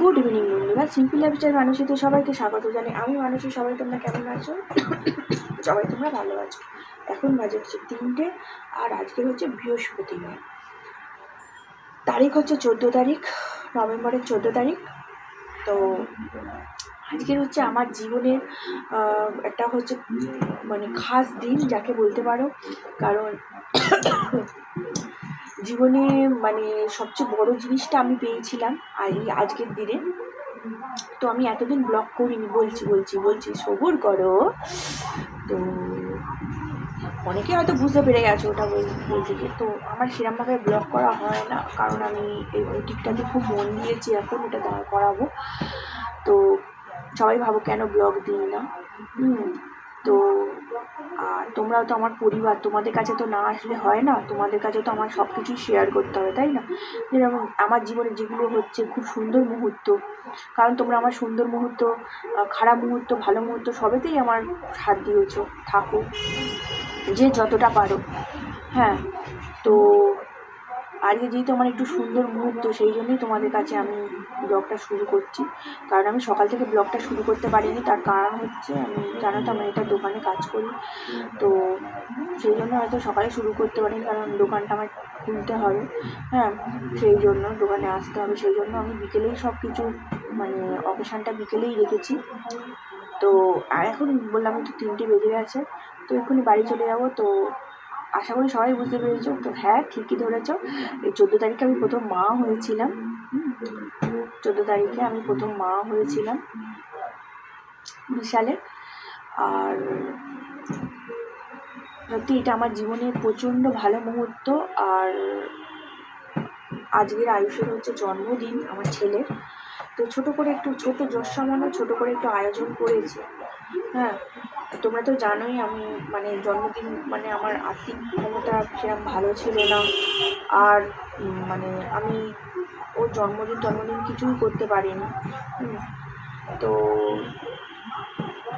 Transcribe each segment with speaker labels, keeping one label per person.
Speaker 1: Good evening বন্ধুরা। Simple lifestyle মানুষের সবাইকে স্বাগত জানাই। আমি মানুষের সবাই তোমরা কেমন আছো? সবাই তোমরা ভালো আছো। এখন বাজে হচ্ছে তিনটে, আর আজকের হচ্ছে বৃহস্পতিবার। তারিখ হচ্ছে চোদ্দ তারিখ, নভেম্বরের চোদ্দ তারিখ। তো আজকের হচ্ছে আমার জীবনের একটা হচ্ছে মানে খাস দিন, যাকে বলতে পারো। কারণ জীবনে মানে সবচেয়ে বড় জিনিসটা আমি পেয়েছিলাম আর এই আজকের দিনে। তো আমি এতদিন ব্লগ করিনি, বলছি বলছি বলছি, সবুর করো। তো অনেকে হয়তো বুঝতে পেরে গেছে ওটা বল- বলতে গিয়ে। তো আমার সেরমভাবে ব্লগ করা হয় না, কারণ আমি এই বুটিকটাতে খুব মন দিয়েছি এখন, এটা দাঁড় করাবো। তো সবাই ভাবো কেন ব্লগ দিই না? হুম। তো তোমরাও তো আমার পরিবার, তোমাদের কাছে তো না আসলে হয় না, তোমাদের কাছে তো আমার সব কিছুই শেয়ার করতে হবে, তাই না? যেরকম আমার জীবনে যেগুলো হচ্ছে খুব সুন্দর মুহূর্ত, কারণ তোমরা আমার সুন্দর মুহূর্ত খারাপ মুহূর্ত, ভালো মুহূর্ত সবেতেই আমার হাত দিয়েছ, থাকো, যে যতটা পারো হ্যাঁ তো আজকে যেহেতু আমার একটু সুন্দর মুহূর্ত, সেই জন্যই তোমাদের কাছে আমি ব্লগটা শুরু করছি। কারণ আমি সকাল থেকে ব্লগটা শুরু করতে পারিনি, তার কারণ হচ্ছে আমি, জানো তো আমি এটা দোকানে কাজ করি। তো সেই জন্য হয়তো সকালে শুরু করতে পারিনি, কারণ দোকানটা আমার খুলতে হবে। হ্যাঁ সেই জন্য দোকানে আসতে হবে, সেই জন্য আমি বিকেলেই সব কিছু মানে অকেশানটা বিকেলেই রেখেছি। তো আর এখন বললাম তো তিনটে বেজে গেছে, তো এক্ষুনি বাড়ি চলে যাব, তো আশা করি সবাই বুঝতে পেরেছ। তো হ্যাঁ ঠিকই ধরেছ। এই চোদ্দ তারিখে আমি প্রথম মা হয়েছিলাম। চোদ্দ তারিখে আমি প্রথম মা হয়েছিলাম সালে আর সত্যি এটা আমার জীবনের প্রচণ্ড ভালো মুহূর্ত। আর আজকের আয়ুষের হচ্ছে জন্মদিন আমার ছেলের। তো ছোট করে একটু, ছোট যশ সামান্য ছোট করে একটু আয়োজন করেছি। হ্যাঁ তোমরা তো জানোই আমি মানে জন্মদিন মানে আমার আর্থিক ক্ষমতা সেরকম ভালো ছিল না। আর মানে আমি ওর জন্মদিন জন্মদিন কিছুই করতে পারিনি। তো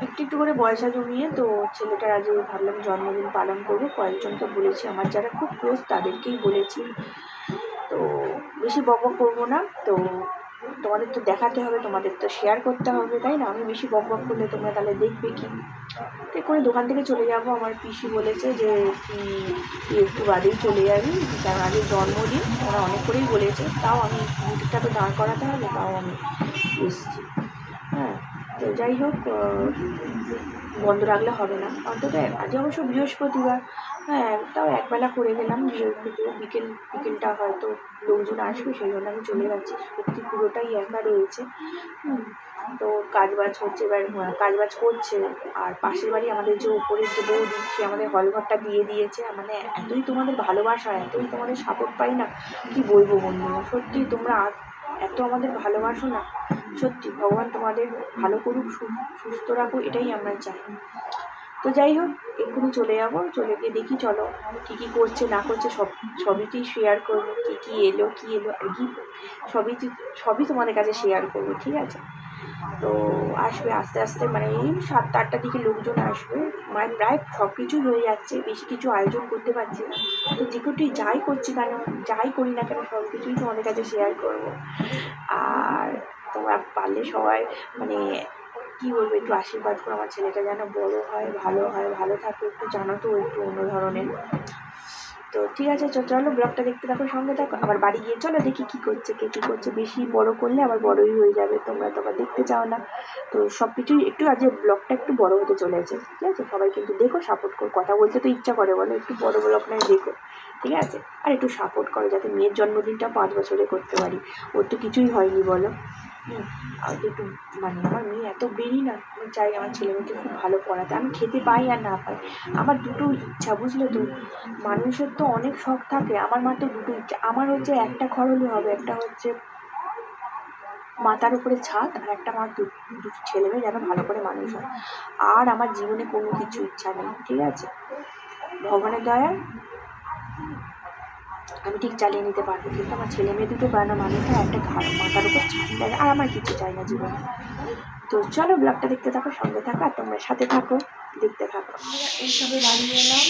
Speaker 1: একটু একটু করে পয়সা জমিয়ে তো ছেলেটার আজ ভাবলাম জন্মদিন পালন করব। কয়েকজনকে বলেছি, আমার যারা খুব ক্লোজ তাদেরকেই বলেছি। তো বেশি বক করব না। তো তোমাদের তো দেখাতে হবে, তোমাদের তো শেয়ার করতে হবে, তাই না? আমি বেশি বক বক করলে তোমরা তাহলে দেখবে কি? তো করে দোকান থেকে চলে যাব, আমার পিসি বলেছে যে, তুই একটু বাদেই চলে যাবি তার আগে জন্মদিন। ওরা অনেক করেই বলেছে। তাও আমি বুটিকটা তো দাঁড় করাতে হবে, তাও আমি এসছি। তো যাই হোক বন্ধ রাখলে হবে না। অন্তত আজ অবশ্য বৃহস্পতিবার। হ্যাঁ তাও একবেলা করে গেলাম। বৃহস্পতিবার বিকেল, বিকেলটা হয়তো লোকজন আসবে, সেই জন্য আমি চলে যাচ্ছি। সত্যি পুরোটাই একা রয়েছে। তো কাজ বাজ হচ্ছে, এবার কাজ বাজ করছে। আর পাশের বাড়ি আমাদের যে উপরের যে বৌদি, সে আমাদের হলঘরটা দিয়ে দিয়েছে। মানে এতই তোমাদের ভালোবাসা, এতই তোমাদের সাপোর্ট পাই না। কি বলব বন্ধুরা? সত্যি তোমরা এত আমাদের ভালোবাসো না। সত্যি, ভগবান তোমাদের ভালো করুক, সুস্থ রাখুক, এটাই আমরা চাই। তো যাই হোক, এক্ষুনি চলে যাব, চলে গিয়ে দেখি, চলো, কী কী করছে, না করছে, সব সবইটি শেয়ার করব, কী কী এলো কী এলো আর কি সবই সবই তোমাদের কাছে শেয়ার করব, ঠিক আছে? তো আসবে আস্তে আস্তে মানে এই সাতটা আটটার দিকে লোকজন আসবে। মানে প্রায় সব কিছুই হয়ে যাচ্ছে, বেশি কিছু আয়োজন করতে পারছি না। তো যে কোটি যাই করছি কেন, যাই করি না কেন সব কিছুই তো তোমাদের কাছে শেয়ার করব। আর তোমরা পারলে সবাই মানে কি বলব, একটু আশীর্বাদ করো আমার ছেলেটা যেন বড় হয়, ভালো হয়, ভালো থাকে, একটু জানো তো, একটু অন্য ধরনের। তো ঠিক আছে, চলো ব্লগটা দেখতে থাকো, সঙ্গে থাকো। আবার বাড়ি গিয়ে চলো, দেখি কি করছে, কে কী করছে। বেশি বড় করলে আবার বড়ই হয়ে যাবে, তোমরা তো আবার দেখতে চাও না। তো সব কিছুই একটু আজ ব্লগটা একটু বড় হতে চলেছে, ঠিক আছে? সবাই কিন্তু দেখো সাপোর্ট করো। কথা বলতে তো ইচ্ছা করে বলো, একটু বড় ব্লগ নয় দেখো। ঠিক আছে? আর একটু সাপোর্ট করো যাতে মেয়ের জন্মদিনটা পাঁচ বছরে করতে পারি। ওর তো কিছুই হয়নি, বলো। আর একটু মানে আমার মেয়ে এত বেরি না, আমি চাই আমার ছেলে মেয়েকে খুব ভালো পড়াতে। আমি খেতে পাই আর না পাই। আমার দুটো ইচ্ছা, বুঝলে তো? মানুষের তো অনেক শখ থাকে। আমার মাত্র দুটো ইচ্ছা। আমার হচ্ছে একটা হলে হবে, একটা হচ্ছে মাথার উপরে ছাদ, আর একটা আমার দুটো ছেলে মেয়ে যেন ভালো করে মানুষ হয়। আর আমার জীবনে কোনো কিছু ইচ্ছা নেই, ঠিক আছে? ভগবানের দয়ায় আমি ঠিক চালিয়ে নিতে পারব, কিন্তু আমার ছেলে মেয়ে দুটো বানা মানুষ হয় একটা ঘর মাথার উপর দেয়, আর আমার কিছু চাই না জীবনে। তো চলো ব্লগটা দেখতে থাকো, সঙ্গে থাকো, আর তোমরা সাথে থাকো, দেখতে থাকো। এইসবে বাড়ি এলাম,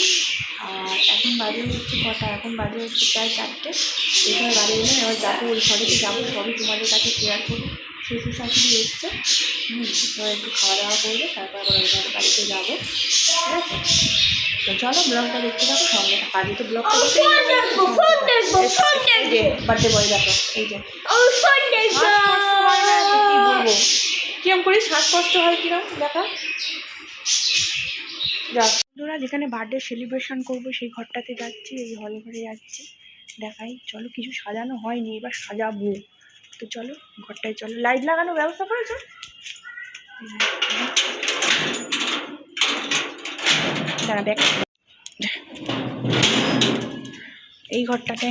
Speaker 1: আর এখন বাজে হচ্ছে কটা, এখন বাড়ি হচ্ছে প্রায় চারটে। এইভাবে বাড়ি এলাম, এবার যাব ওই ঘরেতে যাব, সবই তোমাদের কাছে শেয়ার করব। শ্বশুর শাশুড়ি এসছে, হুম একটু খাওয়া দাওয়া করবে, তারপর আবার বাড়িতে যাব। ঠিক আছে? তো চলো ব্লগটা দেখতে থাকো সঙ্গে থাকো। তো ব্লগটা যে বার্থডে বয় দেখো এই যে। কিরম করি শ্বাসকষ্ট হয় কিরম দেখা? যাক বন্ধুরা যেখানে বার্থডে সেলিব্রেশন করব সেই ঘরটাতে যাচ্ছি এই হল ঘরে যাচ্ছি। দেখাই চলো কিছু সাজানো হয়নি এবার সাজাবো। তো চলো ঘরটায় চলো। লাইট লাগানোর ব্যবস্থা করেছ? দাঁড়া দেখ। এই ঘরটাতে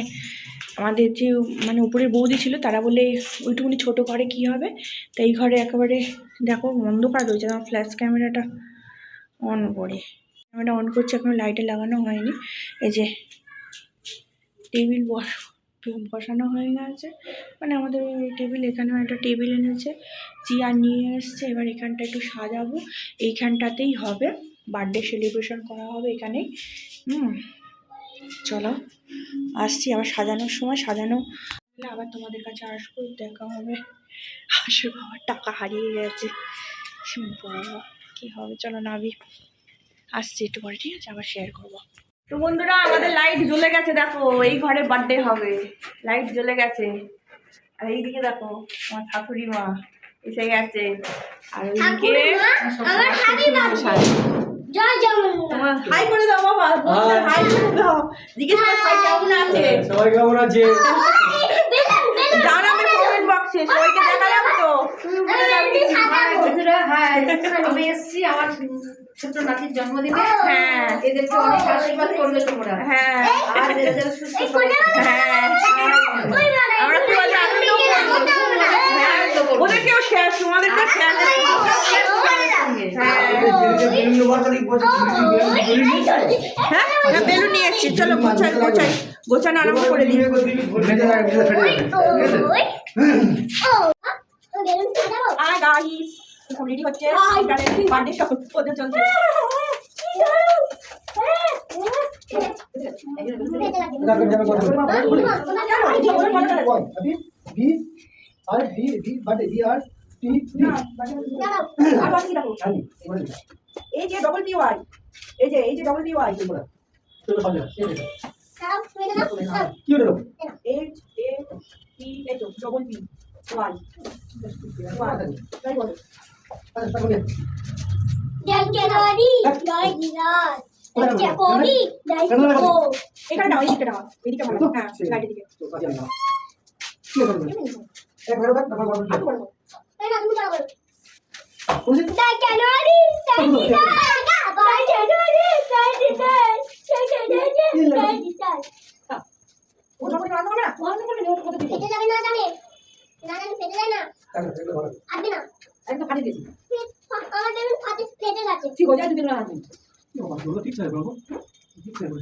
Speaker 1: আমাদের যে মানে উপরের বৌদি ছিল, তারা বলে ওইটুকুনি ছোট ঘরে কি হবে? তো এই ঘরে একেবারে দেখো অন্ধকার রয়েছে। আমার ফ্ল্যাশ ক্যামেরাটা অন করে। ক্যামেরা অন করছে, এখনও লাইটে লাগানো হয়নি। এই যে টেবিল বস, বসানো হয়ে গেছে। মানে আমাদের ওই টেবিল এখানেও একটা টেবিল এনেছে। চেয়ার নিয়ে এসছে। এবার এখানটা একটু সাজাবো। এইখানটাতেই হবে। বার্থডে সেলিব্রেশন করা হবে এখানে। হুম চলো আসছি আবার সাজানোর সময় সাজানো আবার তোমাদের কাছে আসব দেখা হবে। আসবে বাবার টাকা হারিয়ে গেছে। বাবা কী হবে চলো নাবি। আসছি একটু পরে ঠিক আছে? আবার শেয়ার করব। তো বন্ধুরা আমাদের লাইট জ্বলে গেছে দেখো এই ঘরে বার্থডে হবে। লাইট জ্বলে গেছে। আর এইদিকে দেখো আমার শাশুড়ি মা এসে গেছে। আর ওইদিকে
Speaker 2: আমার। জয় জগন্নাথ
Speaker 1: হাই করে দাও বাবা হাই। করে দাও। জিজ্ঞেস করে সবাই কেমন আছে?
Speaker 3: সবাই কেমন আছে?
Speaker 1: জানাবে কমেন্ট বক্সে সবাইকে দেখালাম তো।
Speaker 4: বন্ধুরা হ্যাঁ আমি এসেছি আমার ছোট নাতির জন্মদিনে।
Speaker 1: হ্যাঁ।
Speaker 4: এদেরকে অনেক আশীর্বাদ করবে তোমরা।
Speaker 1: হ্যাঁ।
Speaker 4: আর এরা সুস্থ
Speaker 1: হ্যাঁ আমরা খুব আজ আনন্দ করব হ্যাঁ ওদেরকেও শেয়ার তোমাদেরকেও শেয়ার হ্যাঁ হ্যাঁ হ্যাঁ বেলুন নিয়ে এসছি চলো গোছাই গোছাই গোছানো আরম্ভ করে দিই আর গাইস সব হচ্ছে বার্থডে সব ওদের চলছে
Speaker 3: B R B B but B R
Speaker 1: এই যে ডবল পি ওয়াই এই যে এই যে ডবল পি ওয়াই
Speaker 3: তোমরা চলো সামনে কি হলো
Speaker 1: H double P Y Y বলো
Speaker 3: আচ্ছা
Speaker 1: এখানে নাও এদিকে নাও এদিকে হ্যাঁ
Speaker 3: না
Speaker 1: না
Speaker 2: না না না না
Speaker 4: ঠিক হয়ে যায়
Speaker 3: বাবা তোমরা ঠিক আছে বাবা ঠিক আছে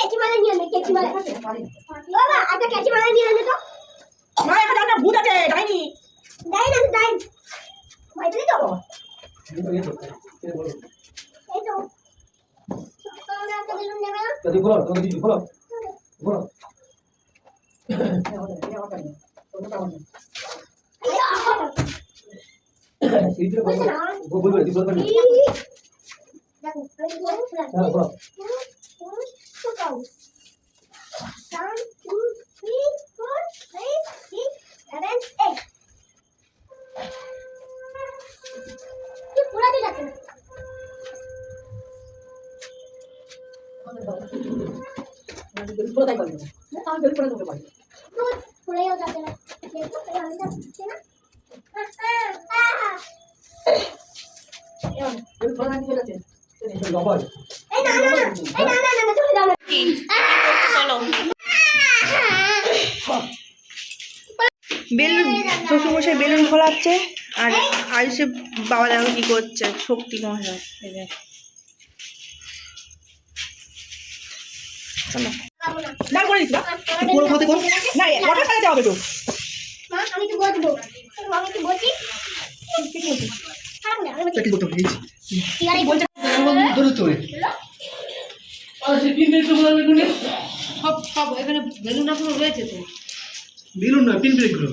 Speaker 3: হাতে
Speaker 4: নিয়ে
Speaker 2: আনবে কেচি মালা
Speaker 4: পারি না
Speaker 2: বাবা একটা কেচি নিয়ে আনবে তো।
Speaker 1: মা এখানে একটা ভূত আছে ডাইনি
Speaker 2: দেয় না দেয় ভয় পেলি তো? এই তো তোমরা একটা বেলুন নেবে না?
Speaker 3: যদি বলো তোমাকে দিদি বলো বলো সেই বলবে বলবে
Speaker 2: দেখো One, two, three, four, five, six, seven, eight. তুই পুরা দিয়ে যাচ্ছে না
Speaker 4: পুরো তাই করবে আমি বের করে দেবো পারি
Speaker 2: তুই পুরাইও যাচ্ছে না দেখো পুরা আমি যাচ্ছে না আহ, আহ, আহ।
Speaker 4: বের করে দিয়ে যাচ্ছে
Speaker 3: লবণ
Speaker 2: এই
Speaker 5: বেলুন শ্বশুরমশাই বেলুন খোলাচ্ছে আর আয়ুষে বাবা দেখো কি করছে শক্তি। চলো।
Speaker 4: না
Speaker 5: করে দিচ্ছি
Speaker 3: কর।
Speaker 5: না ওটা খালি
Speaker 4: আমি তো আমি তো
Speaker 3: করতে
Speaker 4: আছে বলছি
Speaker 2: সব সব এখানে বেলুন এখনও রয়েছে তো।
Speaker 3: বেলুন না পিন ব্রেকগুলো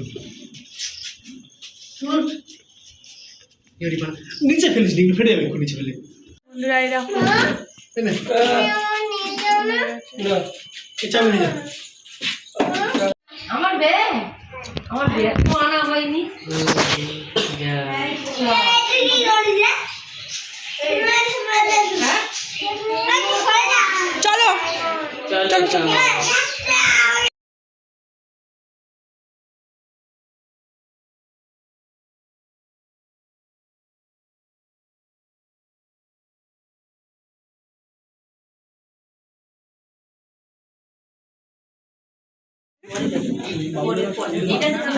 Speaker 3: এরি পান নিচে ফেলিস নি ফেটে যাবে একটু নিচে ফেলে।
Speaker 5: বন্ধুরা এই
Speaker 2: আমার ব্যাগ? আমার ব্যাগ। তো আনা হয়নি।
Speaker 5: চলো চলো চলো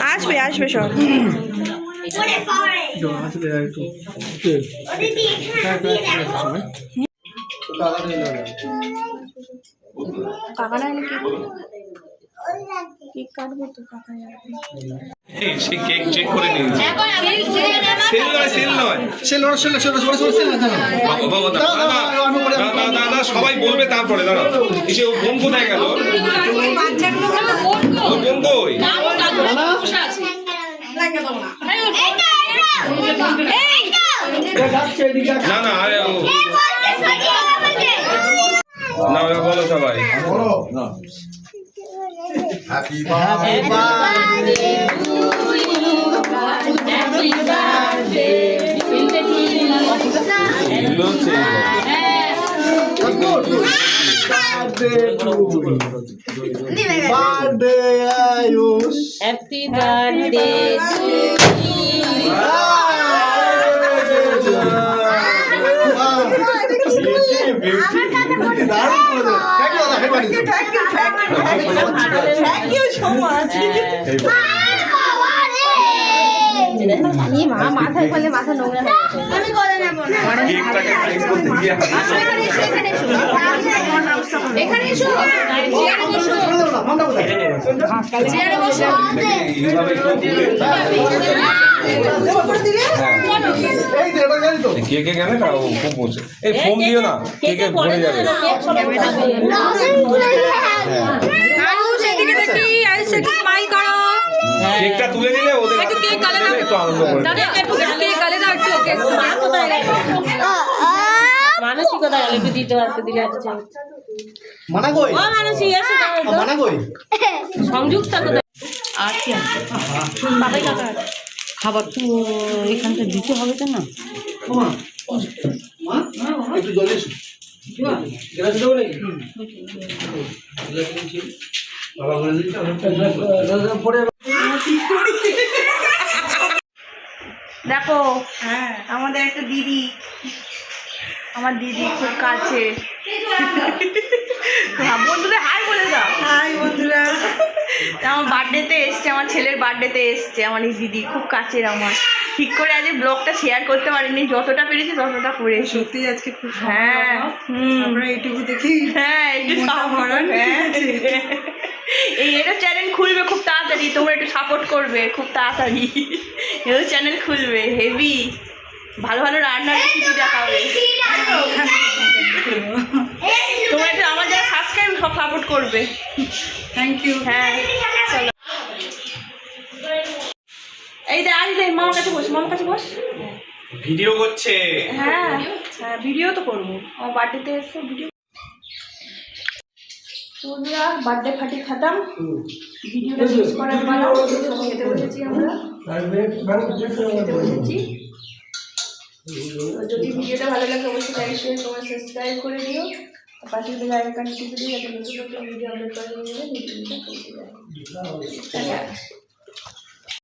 Speaker 5: আসবে আসবে সব
Speaker 3: আসলে আর একটু
Speaker 5: কাকা না কেক কেক কাটবো তো কাকা
Speaker 6: সে কেক চেক করে নিয়েছে সেল নয় সেল নয়
Speaker 3: cell or cell cell or cell cell না জানো
Speaker 6: বাবা, বাবা, দাঁড়া, দাঁড়া, দাঁড়া, দাঁড়া, দাঁড়া, দাঁড়া, সবাই বলবে তারপরে দাঁড়া ও বোন কোথায় গেল বোন কই না না আরে ও না ওরা বলো সবাই
Speaker 3: বলো
Speaker 7: Happy birthday.
Speaker 6: এগুলো হচ্ছে
Speaker 3: birthday Ayush
Speaker 2: happy birthday
Speaker 5: thank you
Speaker 4: মা মাথায় মাথা নোংরা আমি করে নেব না এখানে এসো চেয়ারে বসো
Speaker 6: ঘুরে
Speaker 3: তো
Speaker 6: কেকে গেলে না ও খুব বসে এই ফোন দিও না কেকে ভরে যাবে
Speaker 5: আয়ুষ এদিকে দেখি আয়ুষ একটু স্মাইল করো
Speaker 6: কেকটা তুলে দিলে ওদের হাতে
Speaker 5: কেক গালে
Speaker 6: দিলে একটু আনন্দ করে
Speaker 5: দাদা একটু কেক গালে দাও একটু কেক
Speaker 8: মানসিকতা গেল একটু দিতে পারতে দিলে একটা চাই
Speaker 3: মানা কই
Speaker 8: ও মানসি এসে দাঁড়াও তো।
Speaker 3: মানা কই
Speaker 8: সংযুক্ত কোথায় আর কি আছে বাবাই কাকা খাবার তো এখানটা দিতে হবে তো না
Speaker 3: মা মা একটু জল এসো গ্লাস দেবো নাকি বাবা
Speaker 5: দেখো হ্যাঁ। আমাদের একটা দিদি আমার দিদি খুব কাছে। হ্যাঁ, হাই বলে দাও। হাই বন্ধুরা। আমার বার্থডেতে এসছে আমার ছেলের বার্থডেতে এসছে আমার এই দিদি খুব কাছের আমার। ঠিক করে আজ ব্লগটা শেয়ার করতে পারিনি যতটা পেরেছি ততটা করেছি।
Speaker 9: সত্যি আজকে খুব
Speaker 5: হ্যাঁ হুম।
Speaker 9: আমরা এইটুকু দেখি
Speaker 5: হ্যাঁ একটু সাপোর্ট এই এটা চ্যানেল খুলবে খুব তাড়াতাড়ি তোমরা একটু সাপোর্ট করবে খুব তাড়াতাড়ি। এও চ্যানেল খুলবে হেভি ভালো ভালো রান্নার রেসিপি দেখাবে। তোমরা একটু আমার যারা সাবস্ক্রাইব সব সাপোর্ট করবে।
Speaker 9: থ্যাংক ইউ
Speaker 5: হ্যাঁ। চলো এই দে আজ দে মামার কাছে বস মামার কাছে বস।
Speaker 6: ভিডিও করছে।
Speaker 5: হ্যাঁ হ্যাঁ ভিডিও তো করব। আমার বার্থডেতে এসে ভিডিও বন্ধুরা বার্থডে ফাটি খাতাম। ভিডিওটা শেষ করার পর খেতে বসেছি আমরা। খেতে বসেছি। যদি ভিডিওটা ভালো লাগে অবশ্যই লাইক শেয়ার তোমার সাবস্ক্রাইব করে দিও। পাশে বেল আইকন টিপে দিও যাতে নতুন নতুন ভিডিও আপলোড করে নিয়ে ভিডিওটা পৌঁছে যায়। টাটা।